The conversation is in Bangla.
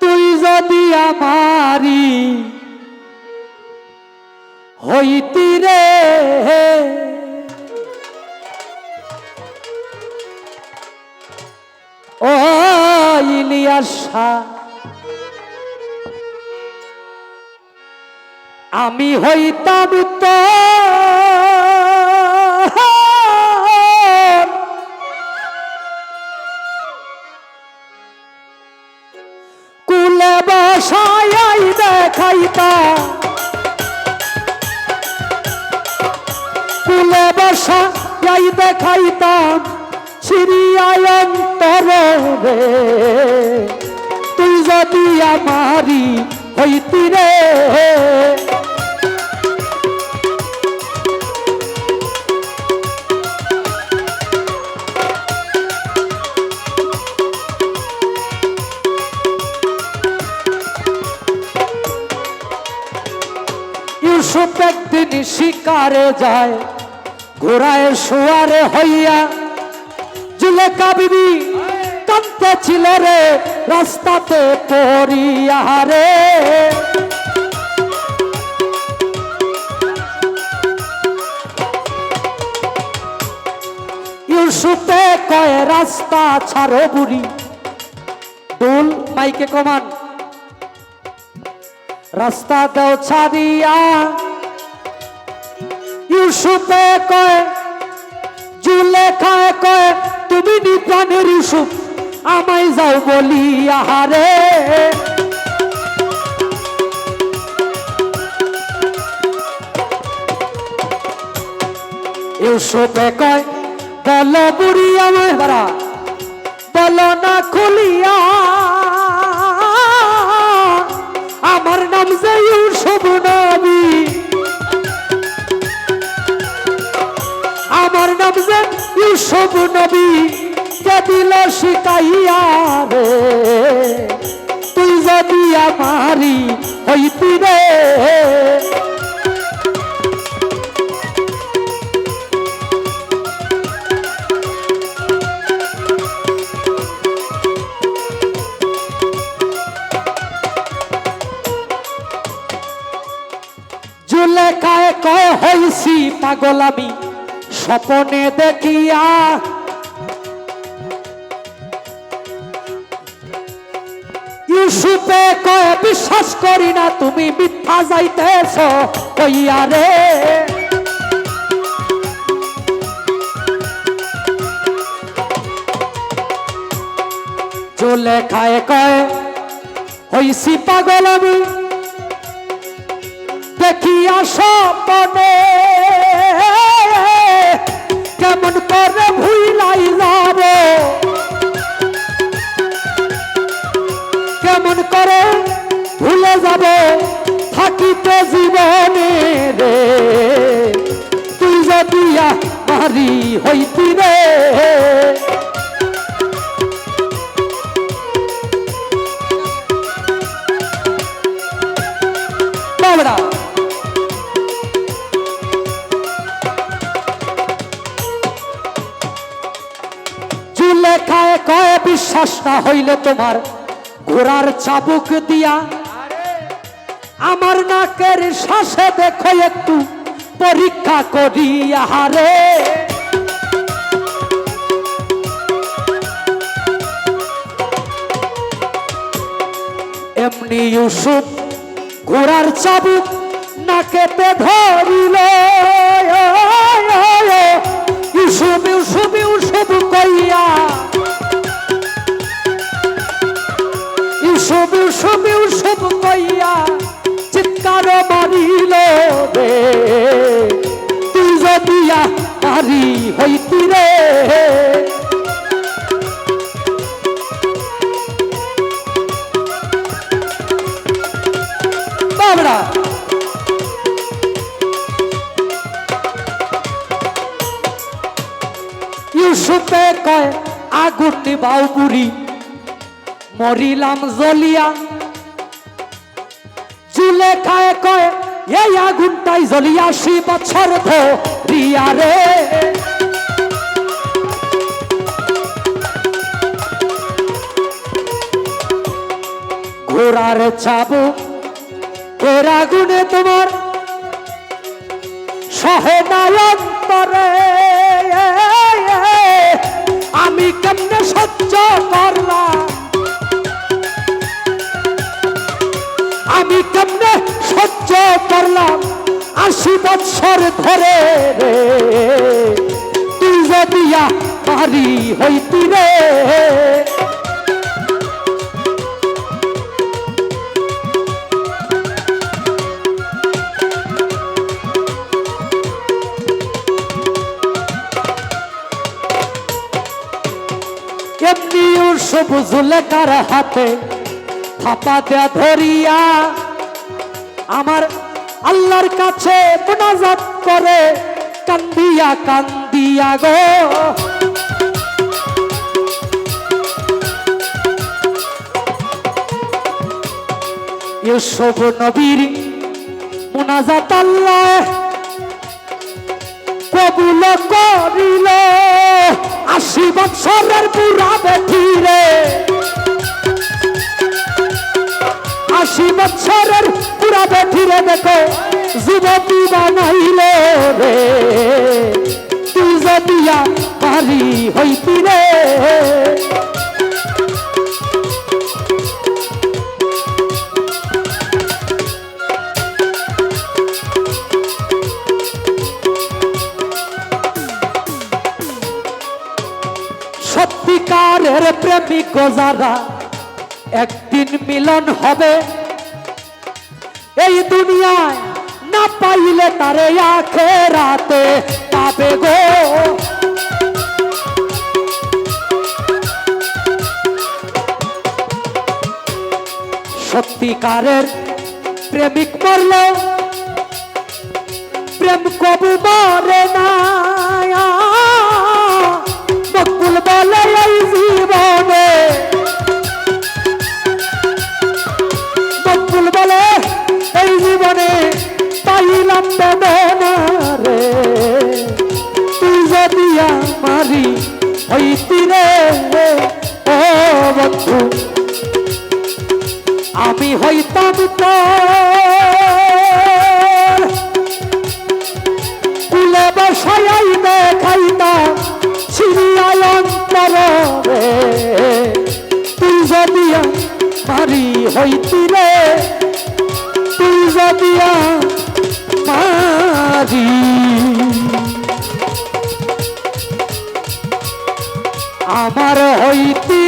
তুই যদি আমারি হইতি রে ও ইলিয়াসা আমি হইতাম তো দেখাইতাম কুলে বসাই দেখাইতাম সিরিয়ায় অন্তর রে তুই যদি আমারি হইতি রে। ইউসুফ একদিন শিকারে যায়, ঘোড়ায় শোয়ারে হইয়া জুলেকা বিবি কান্তে ছিল রে, রাস্তাতে পড়িয়া রে। ইউসুফে কয়, রাস্তা ছাড়ো বুড়ি। ডুল মাইকে কমান। রাস্তা দেও ছাড়িয়া ইউসুফে কয় জুলে খায় কয়, তুমি নি প্রাণের ইউসুফ, আমায় যাও বলি আহারে। ইউসুফে কয়, বলো বুড়ি আমায় বলো না খুলিয়া শিকাইয়া রে। তুই যদি আমারি হইতি রে। জুলেখায় কয় হইছি পাগল আমি স্বপনে দেখিয়া ইউসুফে কয়, বিশ্বাস করি না, তুমি মিথ্যা যাইতেছ, কইয়া রে। জুলেখায় কয়, হইছি পাগল আমি দেখিয়া স্বপনে, কেমন করে কেমন করে ভুলে যাব, থাকিতে জীবনে রে। তুই যদি মারি হইতি রে। বাবরা। জুলেখায় কয় বিশ্বাস না হইলে তোমার ঘোড়ার চাবুক দিয়া আমার নাকের শ্বাসে দেখো একটু পরীক্ষা করিয়া রে এমনি ইউসুফ ঘোড়ার চাবুক নাকেতে ধরিল। ইউসুফ ইউসুফ ইউসুফ কইয়া ইউসুফ ইউসুফ ইউসুফ কইয়া চিৎকার মারিল রে। তুই যদি মারি হইতি রে। বাবরা। ইউসুফে কয় আগুন নিবাও মরিলাম জ্বলিয়া চুলে খায় কয়, এই আগুনটাই জ্বলিয়া আশি বছর ধরিয়া রে। পোড়ার চাবু, এর আগুনে তোমার সহে নয়ন্তরে আমি কেমনে সহ্য করলাম? আমি কেমনে সহ্য করলাম আশি বৎসর ধরে রে। তুই যদিয়া পারি হইতি রে। সবুজ লেখার হাতে দেয়া ধরিয়া আমার আল্লাহর কাছে মোনাজাত করে কান্দিয়া কান্দিয়া গো। ইউসুফ নবীর মোনাজাত আল্লাহ কবুল করিল। আশি বৎসরের বুড়া বেঠিরে আশি বৎসরের পুরা বেঠিরে দেখো, যুবতী বানাইল রে। তুই যদিয়া পারি হইতি রে। সত্যিকারের প্রেমিক যারা, একদিন মিলন হবে। এই দুনিয়ায় না পাইলে তারে আখে রাতে পাবে গো। সত্যিকারের প্রেমিক মরল প্রেম কবু মরে না। মকবুল বলে তুই মারি। আমার হইতি